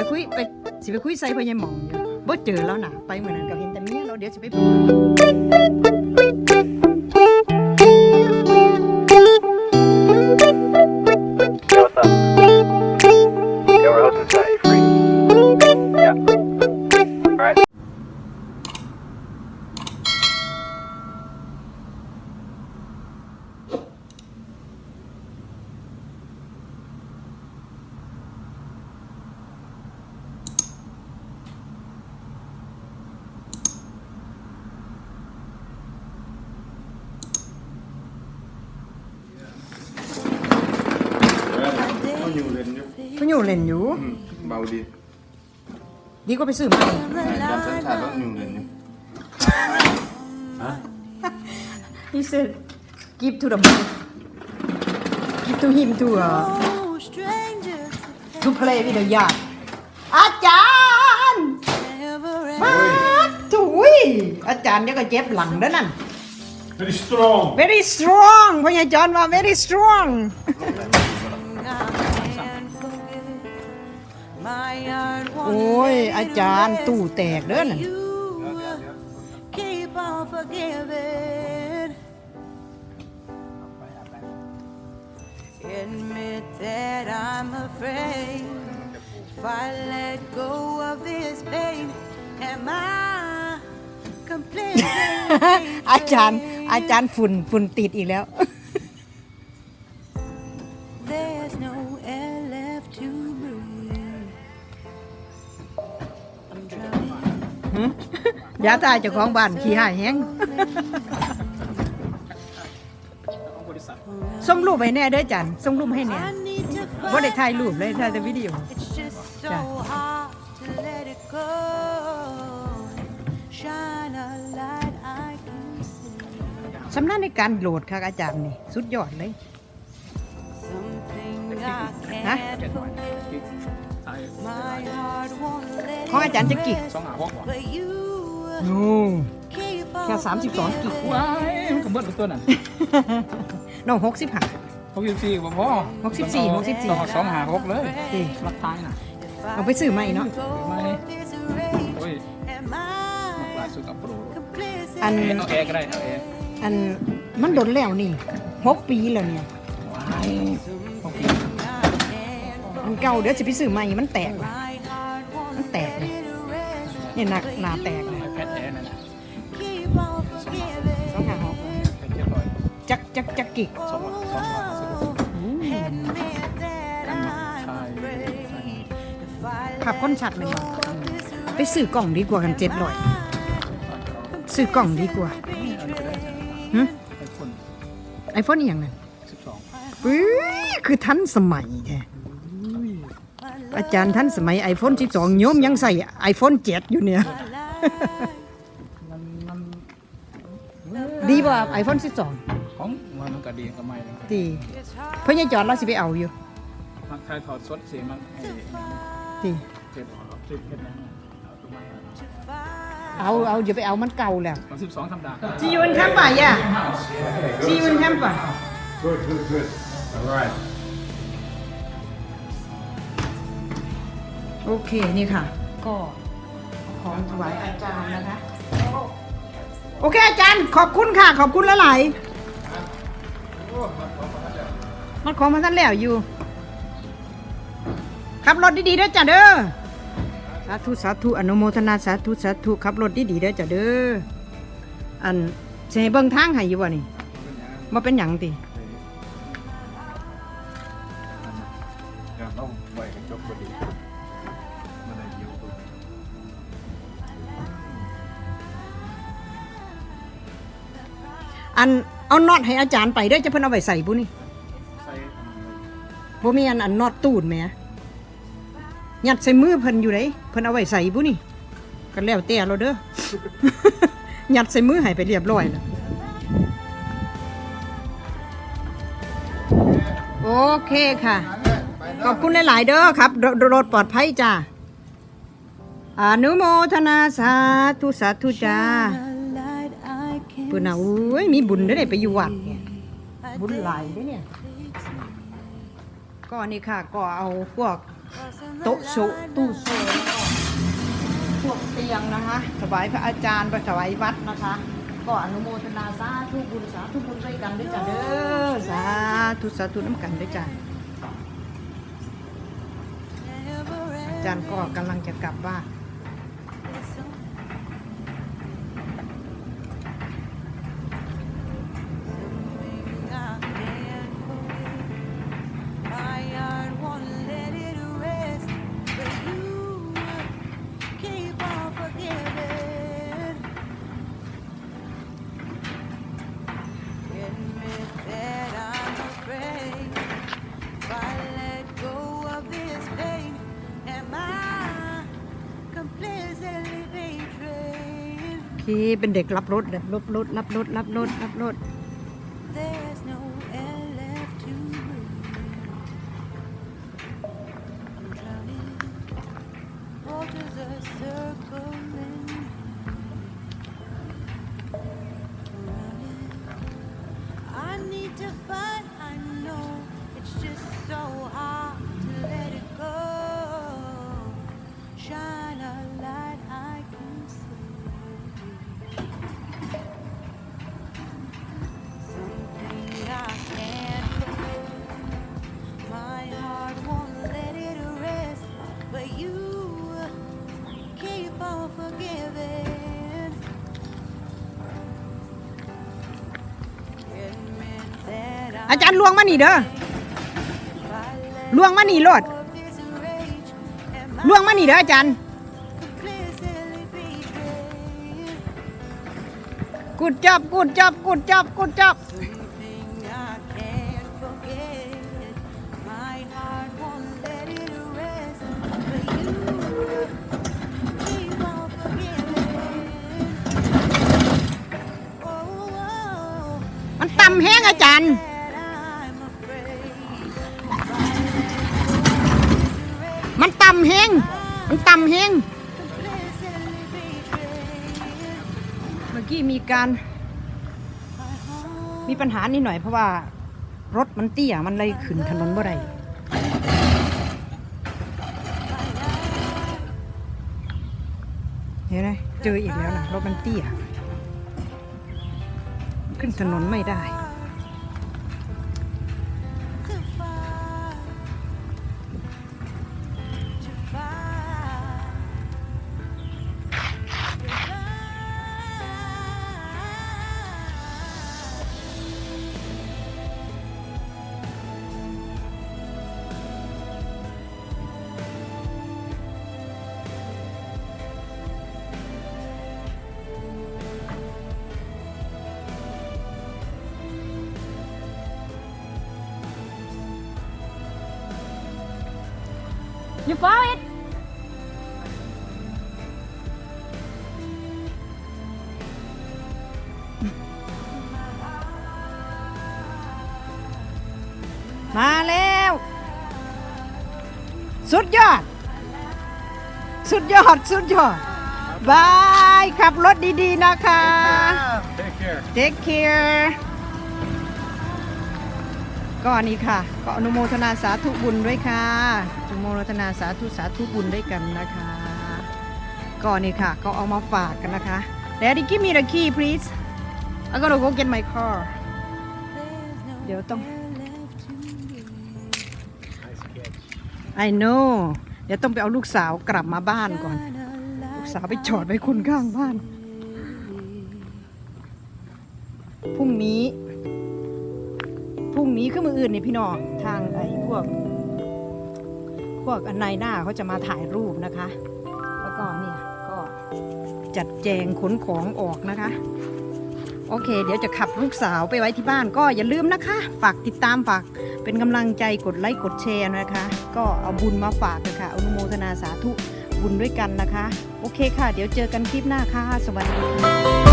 ไปคุยไปสิไปคุยใส่พญายมองอยู่บ่เจอแล้วนะไปเหมือนกันก็เห็นแต่เมียเราเดี๋ยวสิไป เขาอยู่เล่นอยู่ อืมเบาดี ดีก็ไปซื้อมา จำสัญชาติแล้วอยู่เล่นอยู่ He said give to the man give to him to uh, Oh, stranger, to play with the yard อาจารย์ ever มาถุยอาจารย์เดี๋ยวก็เจ็บหลังเด้อนั่น very strong very strong พญาจารย์ว่า very strong โอ้ย อาจารย์ตู้แตกเด้อนั่น you keep on forgiving. Admit that I'm afraid if I let go of this pain, am I completely? อาจารย์อาจารย์ฝุ่นฝุ่นติดอีกแล้ว ยาตายเจ้าของบ้านขี้หายแฮงส่งรูปให้แน่เด้อจันส่งรูปให้แน่ I need to บ่ได้ find. ถ่ายรูปเลยถ่ายแต่วิดีโอ It's just so Yeah. hard to let it go. Shine a light I can see. สำนักในการโหลดค่ะอาจารย์นี่ สุดยอดเลย Something I ของอาจารย์จะกิก it but you โอ้ keep on แค่32กิกว้ายมันก็เบิดเป็นตัวนั้นน้องหกสิบห้าหกสิบสี่บ่พอหกสิบสี่หกสิบสี่ต้องเอาสองหาหกเลยดีรักท้ายน่ะเอาไปซื้อมาอีกเนาะไม่ this race. โอ้ย Am หลาย I สุดกับโปร complicit? อันเอาแอร์ก็ได้เอาแอร์อันมันโดนแล้วนี่หกปีแล้วเนี่ยว้ายหกปี อันเก่าเดี๋ยวจะไปซื้อใหม่มันแตกว่ะมันแตกเลยนี่ยหนักหนาแตกเลยแพทแท้นั่นน่ะสองหาหกแพดเจ็ดร้อยจักจักจักกิกสองร้อยสองร้อยสิบหกขับก้นชัดเลยไปซื้อกล่องดีกว่ากันเจ็ดร้อยซื้อกล่องดีกว่าไอโฟนอย่างนั้นสิบสองปื้ยคือทันสมัยแท้ อาจารย์ทันสมัย iPhone 12โยมยังใส่ iPhone 7 อยู่เนี่ย มันมันดีกว่า iPhone 12ของมันมันก็ดีกับไม่เลยดีเพราะยายจอดเราสิไปเอาอยู่มันคลายถอดสดเสียมันไอ้ดีเจ็ดสิบเจ็ดนะเอาตัวมันเอาเอาอย่าไปเอามันเก่าแล้วมันสิบสองธรรมดา See you in Tampa yeah See you in Tampa good good good alright โอเคนี่ค่ะ ก็ของถวายอาจารย์นะคะ โอเคอาจารย์ขอบคุณค่ะ ขอบคุณหลายๆมันของมาท่านแล้วอยู่ขับรถดีๆเด้อจ้ะเด้อสาธุสาธุอนุโมทนาสาธุสาธุขับรถดีๆเด้อจ้ะเด้ออันจะให้เบิ่งทางให้อยู่บ่นี่มาเป็นหยังติอย่าต้องไว้ให้จบพอดี อันเอาน็อตให้อาจารย์ไปเด้อจะเพิ่นเอาไว้ใส่บุนี่ใส่บ่มีอันอันน็อตตูดแหมยัดใส่มือเพิ่นอยู่เด้เพิ่นเอาไว้ใส่บุนี่ก็แล้วแต่เราเด้อ ยัดใส่มือให้ไปเรียบร้อยแล้วโอเคค่ะ ขอบคุณหลาย ๆ เด้อครับรรถปลอดภัยจ้าอนุโมทนาสาธุสาธุจ้า a light เพิ่นน่ะโอ้ยมีบุญได้ได้ไปอยู่วัดเนี่ยบุญหลายเด้เนี่ยก็นี่ค่ะก็เอาพวกโต๊ะโซตู้โซพวกเตียงนะคะถวายพระอาจารย์ไปถวายวัดนะคะ ก็อนุโมทนาสาธุบุญสาธุบุญด้วยกันด้วยจ้ะเด้อสาธุสาธุน้ำกันด้วยจ้ะอาจารย์ก็กำลังจะกลับบ้าน betrayed? โอเคเป็นเด็กรับรถแบบรับรถรับรถรับรถรับรถ อาจารย์ลวงมานี่เด้อ I ลวงมานี่รถ let this rage and ลวงมานี่เด้ออาจารย์ completely betrayed. กุดจับกุดจับกุดจับกุดจับ Something I can't forget. My heart won't let it rest, but you keep on forgiving. Oh, oh, มันต่ำแห้งอาจารย์ ต่ำแห้งมันต่ำแห้งเมื่อกี้มีการ มีปัญหานิดหน่อยเพราะว่ารถมันเตี้ยมันเลยขึ้นถนนบ่ได้เห็นไหมเจออีกแล้วนะรถมันเตี้ย ขึ้นถนนไม่ได้ You found it มาแล้ว สุดยอด สุดยอด สุดยอด บาย ขับรถดี ๆ นะคะ Take care. Take care ก็อันนี้ค่ะ ก็อนุโมทนาสาธุบุญด้วยค่ะอนุโมทนาสาธุสาธุบุญด้วยกันนะคะก็นี่ค่ะ ก็เอามาฝากกันนะคะ Daddy give me the key please I'm gonna go get my car เดี๋ยวต้อง I know เดี๋ยวต้องไปเอาลูกสาวกลับมาบ้านก่อน ลูกสาวไปจอดไว้คนข้างบ้าน พรุ่งนี้ รุ่งนี้คือมืออื่นนี่พี่น้องทางไอ้พวก พวกอันในหน้าเขาจะมาถ่ายรูปนะคะ แล้วก็เนี่ยก็จัดแจงขนของออกนะคะ โอเค เดี๋ยวจะขับลูกสาวไปไว้ที่บ้านก็อย่าลืมนะคะ ฝากติดตามฝากเป็นกำลังใจกดไลค์กดแชร์นะคะ ก็เอาบุญมาฝากกันค่ะอนุโมทนาสาธุบุญด้วยกันนะคะ โอเคค่ะ เดี๋ยวเจอกันคลิปหน้าค่ะ สวัสดีค่ะ